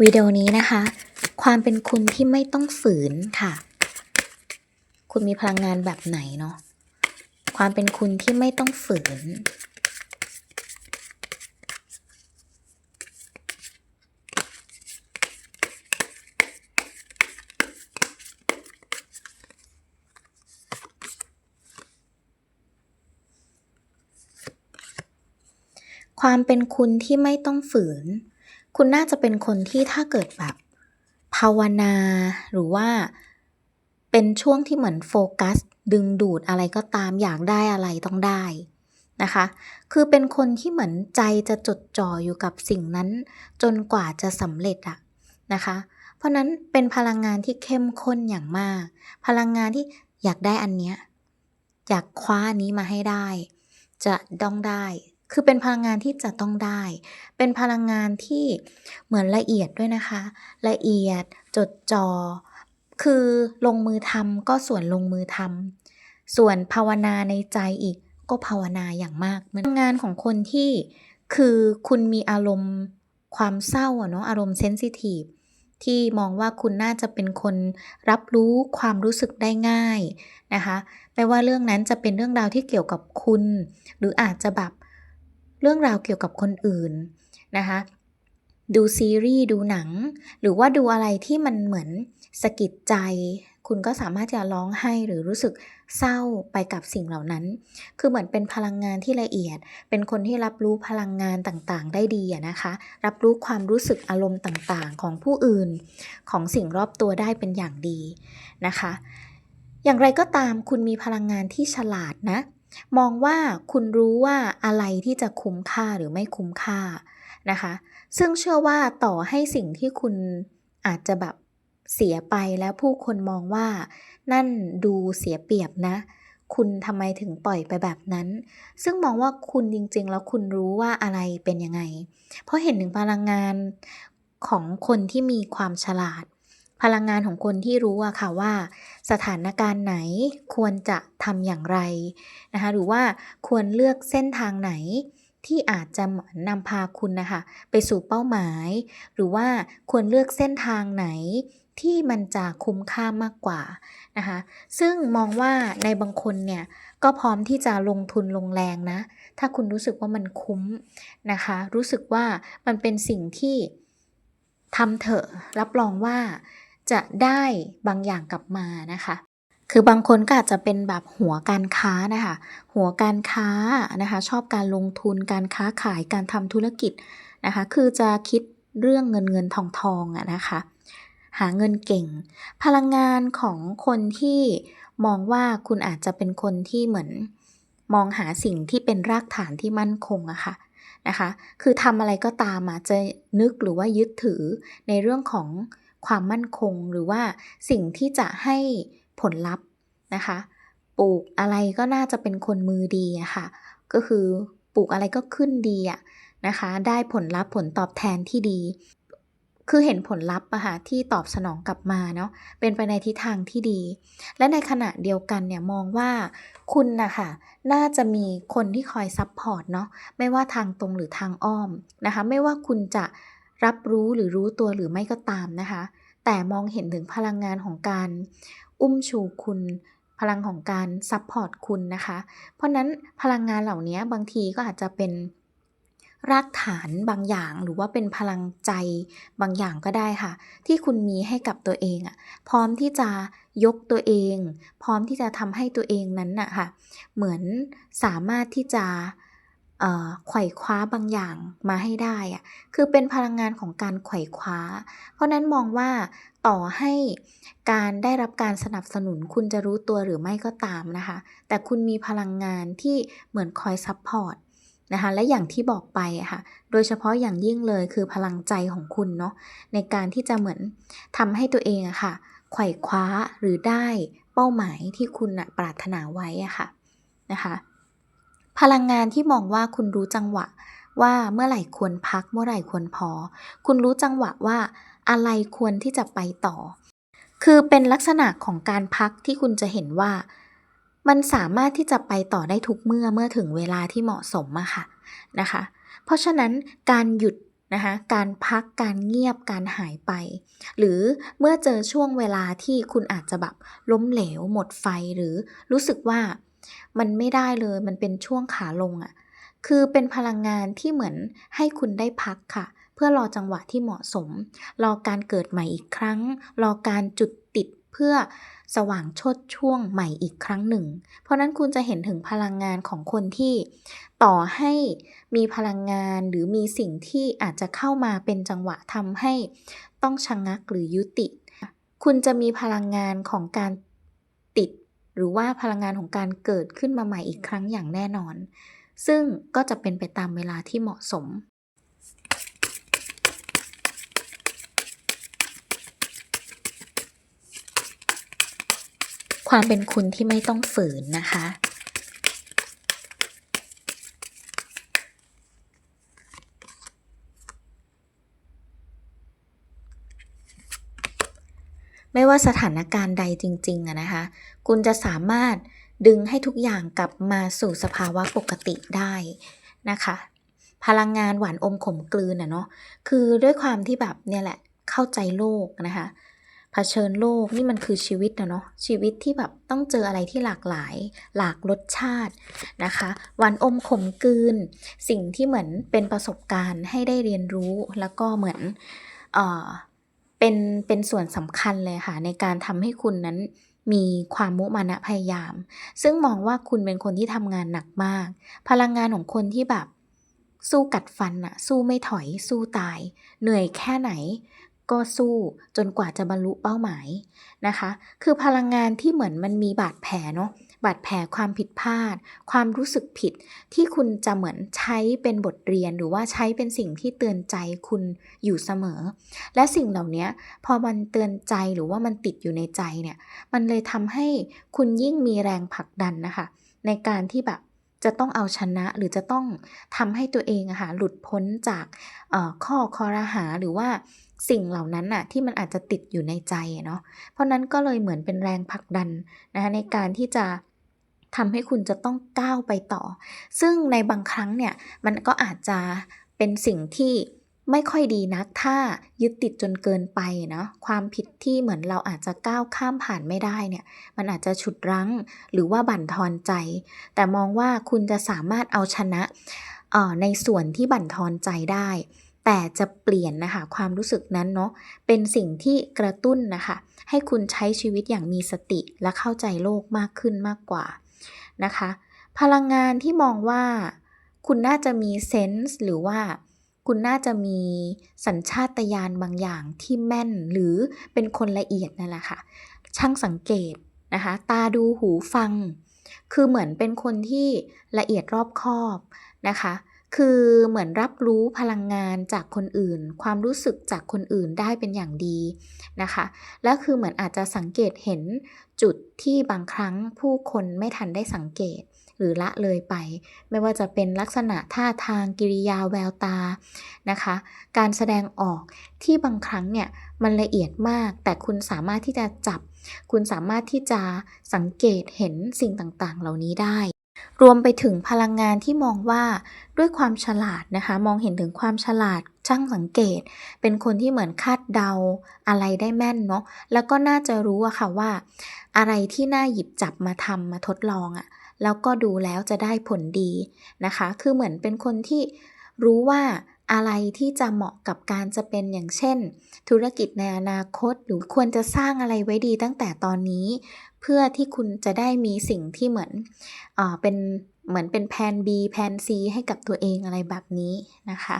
วิดีโอนี้นะคะ ความเป็นคุณที่ไม่ต้องฝืนค่ะ คุณมีพลังงานแบบไหนเนาะความเป็นคุณที่ไม่ต้องฝืน ความเป็นคุณที่ไม่ต้องฝืน คุณน่าจะเป็นคนที่ถ้าเกิดแบบภาวนาหรือว่าเป็นช่วงที่เหมือนโฟกัส ดึงดูดอะไรก็ตามอยากได้อะไรต้องได้นะคะ คือเป็นคนที่เหมือนใจจะจดจ่ออยู่กับสิ่งนั้น จนกว่าจะสำเร็จอะนะคะ เพราะนั้นเป็นพลังงานที่เข้มข้นอย่างมาก พลังงานที่อยากได้อันเนี้ยอยากคว้าอันนี้มาให้ได้ จะต้องได้ คือเป็นพลังงานที่จะต้องได้ เป็นพลังงานที่เหมือนละเอียดด้วยนะคะ ละเอียดจดจอ่อคือลงมือทำก็ส่วนลงมือทำส่วนภาวนาในใจอีกก็ภาวนาอย่างมากเหมือนงานของคนที่คือคุณมีอารมณ์ความเศร้าเนาะอารมณ์เซนซิทีฟที่มองว่าคุณน่าจะเป็นคนรับรู้ความรู้สึกได้ง่ายนะคะไม่ว่าเรื่องนั้นจะเป็นเรื่องราวที่เกี่ยวกับคุณ หรืออาจจะแบบ เรื่องราวเกี่ยวกับคนอื่นนะคะดูซีรีส์ดูหนัง หรือว่าดูอะไรที่มันเหมือนสะกิดใจ คุณก็สามารถจะร้องไห้หรือรู้สึกเศร้าไปกับสิ่งเหล่านั้น คือเหมือนเป็นพลังงานที่ละเอียด เป็นคนที่รับรู้พลังงานต่างๆ ได้ดีนะคะ รับรู้ความรู้สึกอารมณ์ต่างๆ ของผู้อื่น ของสิ่งรอบตัวได้เป็นอย่างดีนะคะ อย่างไรก็ตามคุณมีพลังงานที่ฉลาดนะ มองว่าคุณรู้ว่าอะไรที่จะคุ้มค่าหรือไม่คุ้มค่านะคะ ซึ่งเชื่อว่าต่อให้สิ่งที่คุณอาจจะแบบเสียไปแล้วผู้คนมองว่า นั่นดูเสียเปรียบนะ คุณทำไมถึงปล่อยไปแบบนั้น ซึ่งมองว่าคุณจริงๆ แล้วคุณรู้ว่าอะไรเป็นยังไง เพราะเห็นถึงพลังงานของคนที่มีความฉลาด พลังงานของคนที่รู้อะค่ะว่า สถานการณ์ไหนควรจะทำอย่างไรนะคะหรือว่าควรเลือกเส้นทางไหนที่อาจจะนำพาคุณนะคะไปสู่เป้าหมาย หรือว่าควรเลือกเส้นทางไหนที่มันจะคุ้มค่ามากกว่านะคะซึ่งมองว่าในบางคนเนี่ยก็พร้อมที่จะลงทุนลงแรงนะ ถ้าคุณรู้สึกว่ามันคุ้มนะคะ รู้สึกว่ามันเป็นสิ่งที่ทำเถอะรับรองว่า จะได้บางอย่างกลับมานะคะ คือบางคนก็อาจจะเป็นแบบหัวการค้านะคะ หัวการค้านะคะ ชอบการลงทุนการค้าขายการทำธุรกิจนะคะ คือจะคิดเรื่องเงินเงินทองทองอะนะคะ หาเงินเก่ง พลังงานของคนที่มองว่าคุณอาจจะเป็นคนที่เหมือนมองหาสิ่งที่เป็นรากฐานที่มั่นคงอะค่ะนะคะ คือทำอะไรก็ตามอะจะนึกหรือว่ายึดถือในเรื่องของ ความมั่นคงหรือว่าสิ่งที่จะให้ผลลัพธ์นะคะ ปลูกอะไรก็น่าจะเป็นคนมือดีอะค่ะ ก็คือปลูกอะไรก็ขึ้นดีอะนะคะ ได้ผลลัพธ์ผลตอบแทนที่ดี คือเห็นผลลัพธ์อะค่ะที่ตอบสนองกลับมาเนาะ เป็นไปในทิศทางที่ดี และในขณะเดียวกันเนี่ยมองว่าคุณนะคะน่าจะมีคนที่คอยซับพอร์ตเนาะ ไม่ว่าทางตรงหรือทางอ้อมนะคะ ไม่ว่าคุณจะ รับรู้หรือรู้ตัวหรือไม่ก็ตามนะคะ แต่มองเห็นถึงพลังงานของการอุ้มชูคุณ พลังของการซับพอร์ตคุณนะคะ เพราะนั้นพลังงานเหล่านี้บางทีก็อาจจะเป็นรากฐานบางอย่างหรือว่าเป็นพลังใจบางอย่างก็ได้ค่ะ ที่คุณมีให้กับตัวเองอะพร้อมที่จะยกตัวเอง พร้อมที่จะทำให้ตัวเองนั้นน่ะค่ะ เหมือนสามารถที่จะ ไขว่คว้าบางอย่างมาให้ได้อะคือเป็นพลังงานของการไขว่คว้า เพราะนั้นมองว่าต่อให้การได้รับการสนับสนุนคุณจะรู้ตัวหรือไม่ก็ตามนะคะ แต่คุณมีพลังงานที่เหมือนคอยซัพพอร์ตนะคะและอย่างที่บอกไปค่ะ โดยเฉพาะอย่างยิ่งเลยคือพลังใจของคุณเนาะในการที่จะเหมือนทำให้ตัวเองอะค่ะไขว่คว้าหรือได้เป้าหมายที่คุณปรารถนาไว้อะค่ะนะคะ พลังงานที่มองว่าคุณรู้จังหวะ ว่าเมื่อไหร่ควรพัก เมื่อไหร่ควรพอ คุณรู้จังหวะว่าอะไรควรที่จะไปต่อ คือเป็นลักษณะของการพักที่คุณจะเห็นว่า มันสามารถที่จะไปต่อได้ทุกเมื่อเมื่อถึงเวลาที่เหมาะสมอะค่ะนะคะ เพราะฉะนั้นการหยุดนะคะการพักการเงียบการหายไป หรือเมื่อเจอช่วงเวลาที่คุณอาจจะแบบล้มเหลวหมดไฟหรือรู้สึกว่า มันไม่ได้เลยมันเป็นช่วงขาลงอะ่ะ คือเป็นพลังงานที่เหมือนให้คุณได้พักค่ะ เพื่อรอจังหวะที่เหมาะสม รอการเกิดใหม่อีกครั้ง รอการจุดติดเพื่อสว่างชดช่วงใหม่อีกครั้งหนึ่ง เพราะนั้นคุณจะเห็นถึงพลังงานของคนที่ต่อให้มีพลังงานหรือมีสิ่งที่อาจจะเข้ามาเป็นจังหวะทำให้ต้องชะงงักหรือยุติ คุณจะมีพลังงานของการ หรือว่าพลังงานของการเกิดขึ้นมาใหม่อีกครั้งอย่างแน่นอน ซึ่งก็จะเป็นไปตามเวลาที่เหมาะสม ความเป็นคุณที่ไม่ต้องฝืนนะคะ ไม่ว่าสถานการณ์ใดจริงๆนะคะ คุณจะสามารถดึงให้ทุกอย่างกลับมาสู่สภาวะปกติได้นะคะ พลังงานหวานอมขมกลืนอะเนาะคือด้วยความที่แบบเนี่ยแหละเข้าใจโลกนะคะเผชิญโลกนี่มันคือชีวิตนะเนาะชีวิตที่แบบต้องเจออะไรที่หลากหลาย หลากรสชาตินะคะหวานอมขมกลืน สิ่งที่เหมือนเป็นประสบการณ์ให้ได้เรียนรู้แล้วก็เหมือนเอ่อ เป็นเป็นส่วนสำคัญเลยค่ะ ในการทำให้คุณนั้นมีความมุมานะพยายาม ซึ่งมองว่าคุณเป็นคนที่ทำงานหนักมาก พลังงานของคนที่แบบ สู้กัดฟันอะสู้ไม่ถอย สู้ตาย เหนื่อยแค่ไหน ก็สู้จนกว่าจะบรรลุเป้าหมายนะคะ คือพลังงานที่เหมือนมันมีบาดแผลเนาะ บาดแผลความผิดพลาด ความรู้สึกผิดที่คุณจะเหมือนใช้เป็นบทเรียนหรือว่าใช้เป็นสิ่งที่เตือนใจคุณอยู่เสมอ และสิ่งเหล่านี้พอมันเตือนใจหรือว่ามันติดอยู่ในใจเนี่ยมันเลยทำให้คุณยิ่งมีแรงผลักดันนะคะในการที่แบบจะต้องเอาชนะหรือจะต้องทำให้ตัวเองอะค่ะหลุดพ้นจากข้อคอรหาหรือว่าสิ่งเหล่านั้นอะที่มันอาจจะติดอยู่ในใจเนาะเพราะนั้นก็เลยเหมือนเป็นแรงผลักดันนะคะในการที่จะ ทำให้คุณจะต้องก้าวไปต่อ ซึ่งในบางครั้งเนี่ยมันก็อาจจะเป็นสิ่งที่ไม่ค่อยดีนักถ้ายึดติดจนเกินไปเนาะความผิดที่เหมือนเราอาจจะก้าวข้ามผ่านไม่ได้เนี่ยมันอาจจะฉุดรั้งหรือว่าบั่นทอนใจ แต่มองว่าคุณจะสามารถเอาชนะในส่วนที่บั่นทอนใจได้ แต่จะเปลี่ยนนะคะความรู้สึกนั้นเนาะเป็นสิ่งที่กระตุ้นนะคะให้คุณใช้ชีวิตอย่างมีสติและเข้าใจโลกมากขึ้นมากกว่า นะคะ พลังงานที่มองว่า คุณน่าจะมีเซนส์หรือว่าคุณน่าจะมีสัญชาตญาณบางอย่างที่แม่นหรือเป็นคนละเอียดนั่นแหละค่ะ ช่างสังเกตนะคะ ตาดูหูฟัง คือเหมือนเป็นคนที่ละเอียดรอบคอบนะคะ คือเหมือนรับรู้พลังงานจากคนอื่น ความรู้สึกจากคนอื่นได้เป็นอย่างดีนะคะ แล้วคือเหมือนอาจจะสังเกตเห็นจุดที่บางครั้งผู้คนไม่ทันได้สังเกต หรือละเลยไป ไม่ว่าจะเป็นลักษณะท่าทางกิริยาแววตานะคะ การแสดงออกที่บางครั้งเนี่ยมันละเอียดมาก แต่คุณสามารถที่จะจับ คุณสามารถที่จะสังเกตเห็นสิ่งต่างๆ เหล่านี้ได้ รวมไปถึงพลังงานที่มองว่าด้วยความฉลาดนะคะ มองเห็นถึงความฉลาดช่างสังเกต เป็นคนที่เหมือนคาดเดาอะไรได้แม่นเนาะแล้วก็น่าจะรู้อะค่ะว่า อะไรที่น่าหยิบจับมาทำมาทดลองอะแล้วก็ดูแล้วจะได้ผลดีนะคะ คือเหมือนเป็นคนที่รู้ว่า อะไรที่จะเหมาะกับการจะเป็นอย่างเช่น ธุรกิจในอนาคตหรือควรจะสร้างอะไรไว้ดีตั้งแต่ตอนนี้ เพื่อที่คุณจะได้มีสิ่งที่เหมือนเออเป็นเหมือนเป็นแผน B แผน C ให้กับตัวเองอะไรแบบนี้นะคะ